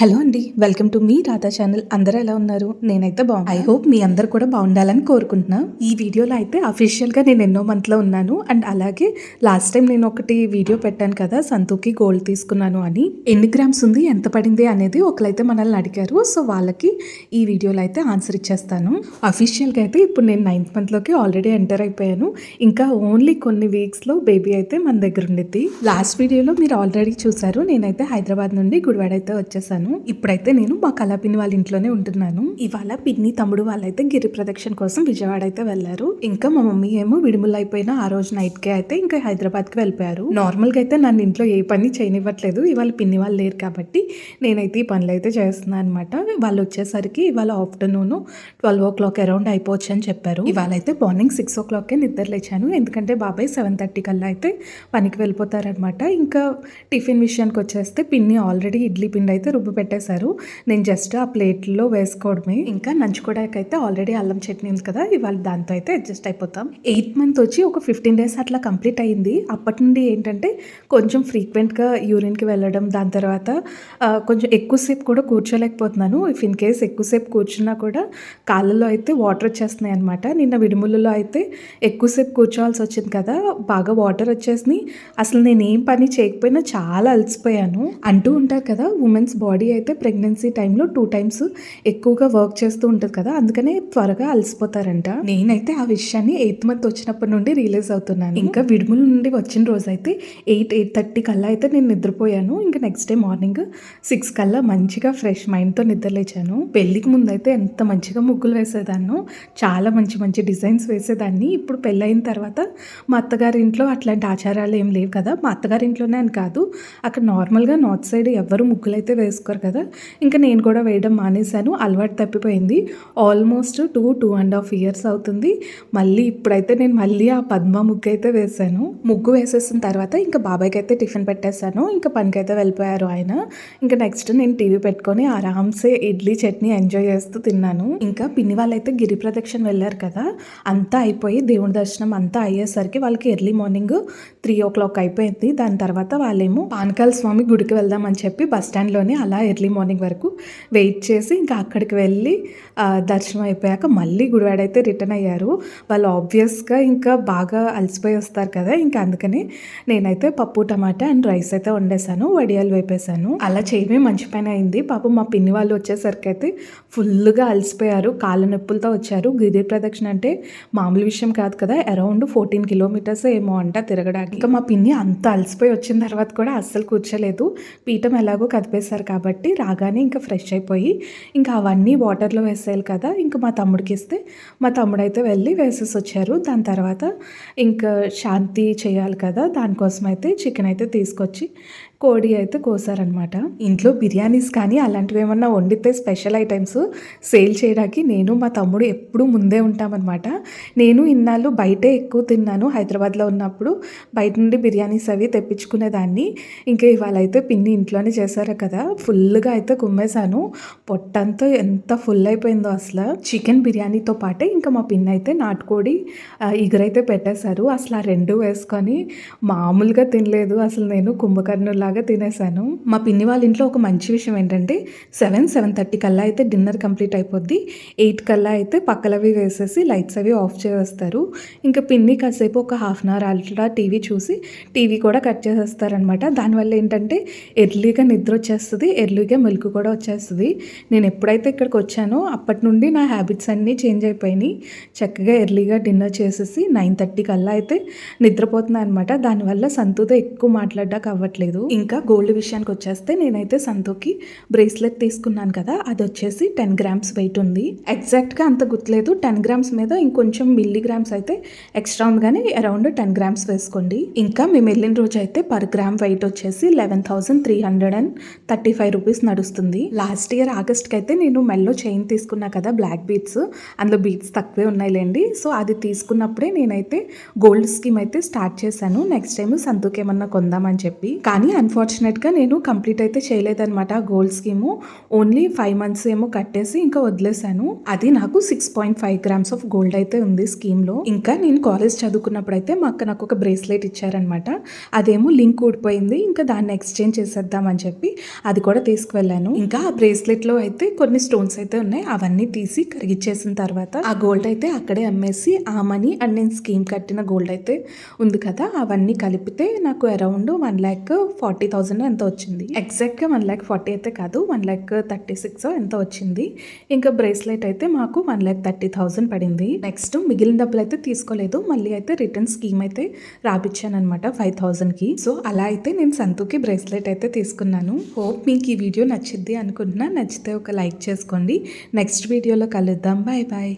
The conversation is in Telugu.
హలో అండి వెల్కమ్ టు మీ రాధా ఛానల్ అందరూ ఎలా ఉన్నారు? నేనైతే బాగున్నా. ఐ హోప్ మీ అందరు కూడా బాగుండాలని కోరుకుంటున్నా. ఈ వీడియోలో అయితే అఫీషియల్గా నేను ఎన్నో మంత్లో ఉన్నాను. అండ్ అలాగే లాస్ట్ టైం నేను ఒకటి వీడియో పెట్టాను కదా సంతూకి గోల్డ్ తీసుకున్నాను అని. ఎన్ని గ్రామ్స్ ఉంది ఎంత పడింది అనేది ఒకరైతే మనల్ని అడిగారు. సో వాళ్ళకి ఈ వీడియోలో అయితే ఆన్సర్ ఇచ్చేస్తాను. అఫీషియల్గా అయితే ఇప్పుడు నేను నైన్త్ మంత్లోకి ఆల్రెడీ ఎంటర్ అయిపోయాను. ఇంకా ఓన్లీ కొన్ని వీక్స్లో బేబీ అయితే మన దగ్గర ఉండిద్ది. లాస్ట్ వీడియోలో మీరు ఆల్రెడీ చూసారు. నేనైతే హైదరాబాద్ నుండి గుడివాడ అయితే వచ్చేసాను. ఇప్పుడైతే నేను మా కళా పిన్ని వాళ్ళ ఇంట్లోనే ఉంటున్నాను. ఇవాళ పిన్ని తమ్ముడు వాళ్ళైతే గిరి ప్రదక్షిణ కోసం విజయవాడ అయితే వెళ్ళారు. ఇంకా మా మమ్మీ ఏమో విడుములు అయిపోయిన ఆ రోజు నైట్ కే అయితే ఇంకా హైదరాబాద్కి వెళ్ళిపోయారు. నార్మల్గా అయితే నన్ను ఇంట్లో ఏ పని చేయనివ్వట్లేదు. ఇవాళ పిన్ని వాళ్ళు లేరు కాబట్టి నేనైతే ఈ పనులు అయితే చేస్తున్నాను అనమాట వాళ్ళు వచ్చేసరికి ఇవాళ afternoon twelve o'clock around అయిపోవచ్చు అని చెప్పారు. ఇవాళ అయితే మార్నింగ్ సిక్స్ ఓ క్లాక్కే నిద్ర లేచాను. ఎందుకంటే బాబాయ్ సెవెన్ థర్టీ కల్లా అయితే పనికి వెళ్ళిపోతారనమాట ఇంకా టిఫిన్ విషయానికి వచ్చేస్తే పిన్ని ఆల్రెడీ ఇడ్లీ పిండి అయితే రుబ్బు పెట్టేశారు. నేను జస్ట్ ఆ ప్లేట్లో వేసుకోవడమే. ఇంకా నంచుకోవడానికి అయితే ఆల్రెడీ అల్లం చట్నీ ఉంది కదా ఇవాళ దాంతో అయితే అడ్జస్ట్ అయిపోతాం. ఎయిత్ మంత్ వచ్చి ఒక ఫిఫ్టీన్ డేస్ అట్లా కంప్లీట్ అయింది. అప్పటి నుండి ఏంటంటే కొంచెం ఫ్రీక్వెంట్గా యూరిన్కి వెళ్ళడం దాని తర్వాత కొంచెం ఎక్కువసేపు కూడా కూర్చోలేకపోతున్నాను. ఇఫ్ ఇన్ కేస్ ఎక్కువసేపు కూర్చున్నా కూడా కాళ్ళలో అయితే వాటర్ వచ్చేస్తున్నాయి అనమాట నిన్న విడుములలో అయితే ఎక్కువసేపు కూర్చోవాల్సి వచ్చింది కదా బాగా వాటర్ వచ్చేసినాయి అసలు నేను ఏం పని చేయకపోయినా చాలా అలసిపోయాను. అంటూ ఉంటారు కదా ఉమెన్స్ బాడీ అయితే ప్రెగ్నెన్సీ టైంలో టూ టైమ్స్ ఎక్కువగా వర్క్ చేస్తూ ఉంటుంది కదా అందుకనే త్వరగా అలసిపోతారంట. నేనైతే ఆ విషయాన్ని ఎయిత్ మంత్ వచ్చినప్పటి నుండి రియలైజ్ అవుతున్నాను. ఇంకా విడుముల నుండి వచ్చిన రోజు అయితే ఎయిట్ ఎయిట్ థర్టీ కల్లా అయితే నేను నిద్రపోయాను. ఇంకా నెక్స్ట్ డే మార్నింగ్ సిక్స్ కల్లా మంచిగా ఫ్రెష్ మైండ్తో నిద్రలేచాను. పెళ్ళికి ముందు అయితే ఎంత మంచిగా ముగ్గులు వేసేదాన్నో చాలా మంచి మంచి డిజైన్స్ వేసేదాన్ని. ఇప్పుడు పెళ్ళైన తర్వాత మా అత్తగారి ఇంట్లో అట్లాంటి ఆచారాలు ఏం లేవు కదా మా అత్తగారి ఇంట్లోనే అని కాదు అక్కడ నార్మల్గా నార్త్ సైడ్ ఎవ్వరు ముగ్గులు అయితే వేసుకోరు. కదా? ఇంకా నేను కూడా వేయడం మానేశాను. అలవాటు తప్పిపోయింది. Almost two two and half years అవుతుంది. మళ్ళీ ఇప్పుడైతే నేను మళ్ళీ ఆ పద్మ ముగ్గు అయితే వేశాను. ముగ్గు వేసేసిన తర్వాత ఇంకా బాబాయ్కి అయితే టిఫిన్ పెట్టేశాను. ఇంకా పనికి అయితే వెళ్ళిపోయారు ఆయన. ఇంకా నెక్స్ట్ నేను టీవీ పెట్టుకొని ఆరామ్సే ఇడ్లీ చట్నీ ఎంజాయ్ చేస్తూ తిన్నాను. ఇంకా పిన్ని వాళ్ళైతే గిరి ప్రదక్షిణ వెళ్ళారు కదా? అంతా అయిపోయి దేవుడి దర్శనం అంతా అయ్యేసరికి వాళ్ళకి early morning three o'clock అయిపోయింది. దాని తర్వాత వాళ్ళేమో పానకాల స్వామి గుడికి వెళ్దామని చెప్పి బస్ స్టాండ్లోనే అలా ఎర్లీ మార్నింగ్ వరకు వెయిట్ చేసి ఇంకా అక్కడికి వెళ్ళి దర్శనం అయిపోయాక మళ్ళీ గుడివాడ అయితే రిటర్న్ అయ్యారు. వాళ్ళు ఆబ్వియస్గా ఇంకా బాగా అలసిపోయి వస్తారు కదా ఇంకా అందుకని నేనైతే పప్పు టమాటా అండ్ రైస్ అయితే వండేసాను వడియాలు వేపేశాను. అలా చేయమే మంచి పని అయింది. పాపం మా పిన్ని వాళ్ళు వచ్చేసరికి అయితే ఫుల్గా అలసిపోయారు కాళ్ళ నొప్పులతో వచ్చారు. గిరి ప్రదక్షిణ అంటే మామూలు విషయం కాదు కదా అరౌండ్ ఫోర్టీన్ కిలోమీటర్స్ ఏమో అంట తిరగడానికి. ఇంకా మా పిన్ని అంత అలసిపోయి వచ్చిన తర్వాత కూడా అస్సలు కూర్చోలేదు. పీఠం ఎలాగో కదిపేశారు కాబట్టి కాబట్టి రాగానే ఇంకా ఫ్రెష్ అయిపోయి ఇంకా అవన్నీ వాటర్లో వేసేయాలి కదా ఇంకా మా తమ్ముడికి ఇస్తే. మా తమ్ముడు అయితే వెళ్ళి వేసేసి వచ్చారు. దాని తర్వాత ఇంకా శాంతి చేయాలి కదా దానికోసం అయితే చికెన్ అయితే తీసుకొచ్చి కోడి అయితే కోసారనమాట. ఇంట్లో బిర్యానీస్ కానీ అలాంటివి ఏమన్నా వండితే స్పెషల్ ఐటమ్స్ సేల్ చేయడానికి నేను మా తమ్ముడు ఎప్పుడూ ముందే ఉంటామన్నమాట నేను ఇన్నాళ్ళు బయటే ఎక్కువ తిన్నాను. హైదరాబాద్లో ఉన్నప్పుడు బయట నుండి బిర్యానీస్ అవి తెప్పించుకునేదాన్ని. ఇంకా ఇవాళ అయితే పిన్ని ఇంట్లోనే చేశారు కదా. ఫుల్గా అయితే కుమ్మేశాను. పొట్టంతా ఎంత ఫుల్ అయిపోయిందో అసలు. చికెన్ బిర్యానీతో పాటే ఇంకా మా పిన్ని అయితే నాటుకోడి ఎగురైతే ఇగురైతే పెట్టేశారు. అసలు ఆ రెండు వేసుకొని మామూలుగా తినలేదు. అసలు నేను కుంభకర్ణుల లాగా తినేసాను. మా పిన్ని వాళ్ళ ఇంట్లో ఒక మంచి విషయం ఏంటంటే సెవెన్ సెవెన్ థర్టీ కల్లా అయితే డిన్నర్ కంప్లీట్ అయిపోద్ది. ఎయిట్ కల్లా అయితే పక్కలవి వేసేసి లైట్స్ అవి ఆఫ్ చేసేస్తారు. ఇంకా పిన్ని కాసేపు ఒక హాఫ్ అన్ అవర్ అట్లా టీవీ చూసి టీవీ కూడా కట్ చేసేస్తారనమాట దానివల్ల ఏంటంటే ఎర్లీగా నిద్ర వచ్చేస్తుంది ఎర్లీగా మిల్క్ కూడా వచ్చేస్తుంది. నేను ఎప్పుడైతే ఇక్కడికి వచ్చానో అప్పటి నుండి నా హ్యాబిట్స్ అన్నీ చేంజ్ అయిపోయినాయి. చక్కగా ఎర్లీగా డిన్నర్ చేసేసి నైన్ థర్టీ కల్లా అయితే నిద్రపోతున్నాను అనమాట దానివల్ల సంతుతో ఎక్కువ మాట్లాడడానికి అవ్వట్లేదు ఇంకా గోల్డ్ విషయానికి వచ్చేస్తే నేనైతే సంతోకి బ్రేస్లెట్ తీసుకున్నాను కదా అది వచ్చేసి టెన్ గ్రామ్స్ వెయిట్ ఉంది. ఎగ్జాక్ట్గా అంత గుర్తులేదు టెన్ గ్రామ్స్ మీద ఇంకొంచెం మిల్లీ గ్రామ్స్ అయితే ఎక్స్ట్రా ఉంది కానీ అరౌండ్ టెన్ గ్రామ్స్ వేసుకోండి. ఇంకా మేము వెళ్ళిన రోజు అయితే పర్ గ్రామ్ వెయిట్ వచ్చేసి eleven thousand three hundred and thirty five rupees నడుస్తుంది లాస్ట్ ఇయర్ ఆగస్ట్కి అయితే నేను మెల్లో చైన్ తీసుకున్నా కదా బ్లాక్ బీట్స్ అందులో బీట్స్ తక్కువే ఉన్నాయిలేండి. సో అది తీసుకున్నప్పుడే నేనైతే గోల్డ్ స్కీమ్ అయితే స్టార్ట్ చేశాను. నెక్స్ట్ టైం సంతూకేమన్నా కొందామని చెప్పి. కానీ అన్ఫార్చునేట్గా నేను కంప్లీట్ అయితే చేయలేదన్నమాట ఆ gold scheme only five months ఏమో కట్టేసి ఇంకా వదిలేశాను. అది నాకు six point five grams of gold అయితే ఉంది స్కీమ్లో ఇంకా నేను కాలేజ్ చదువుకున్నప్పుడు అయితే మా అక్క నాకు ఒక బ్రేస్లెట్ ఇచ్చారనమాట అదేమో లింక్ ఊడిపోయింది ఇంకా దాన్ని ఎక్స్చేంజ్ చేసేద్దామని చెప్పి అది కూడా తీసుకువెళ్ళాను. ఇంకా ఆ బ్రేస్లెట్లో అయితే కొన్ని స్టోన్స్ అయితే ఉన్నాయి అవన్నీ తీసి కరిగిచ్చేసిన తర్వాత ఆ గోల్డ్ అయితే అక్కడే అమ్మేసి ఆ మనీ అండ్ నేను స్కీమ్ కట్టిన గోల్డ్ అయితే ఉంది కదా అవన్నీ కలిపితే నాకు around one lakh forty forty thousand ఎంత వచ్చింది. ఎగ్జాక్ట్గా వన్ ల్యాక్ ఫార్టీ అయితే కాదు వన్ ల్యాక్ థర్టీ సిక్స్ ఎంత వచ్చింది. ఇంకా బ్రేస్లెట్ అయితే మాకు వన్ ల్యాక్ థర్టీ థౌసండ్ పడింది. నెక్స్ట్ మిగిలిన డబ్బులు అయితే తీసుకోలేదు. మళ్ళీ అయితే రిటర్న్ స్కీమ్ అయితే రాపిచ్చాను అనమాట ఫైవ్ థౌజండ్కి సో అలా అయితే నేను సంతూకి బ్రేస్లెట్ అయితే తీసుకున్నాను. హోప్ మీకు ఈ వీడియో నచ్చిద్ది అనుకుంటున్నా. నచ్చితే ఒక లైక్ చేసుకోండి. నెక్స్ట్ వీడియోలో కలుద్దాం. Bye bye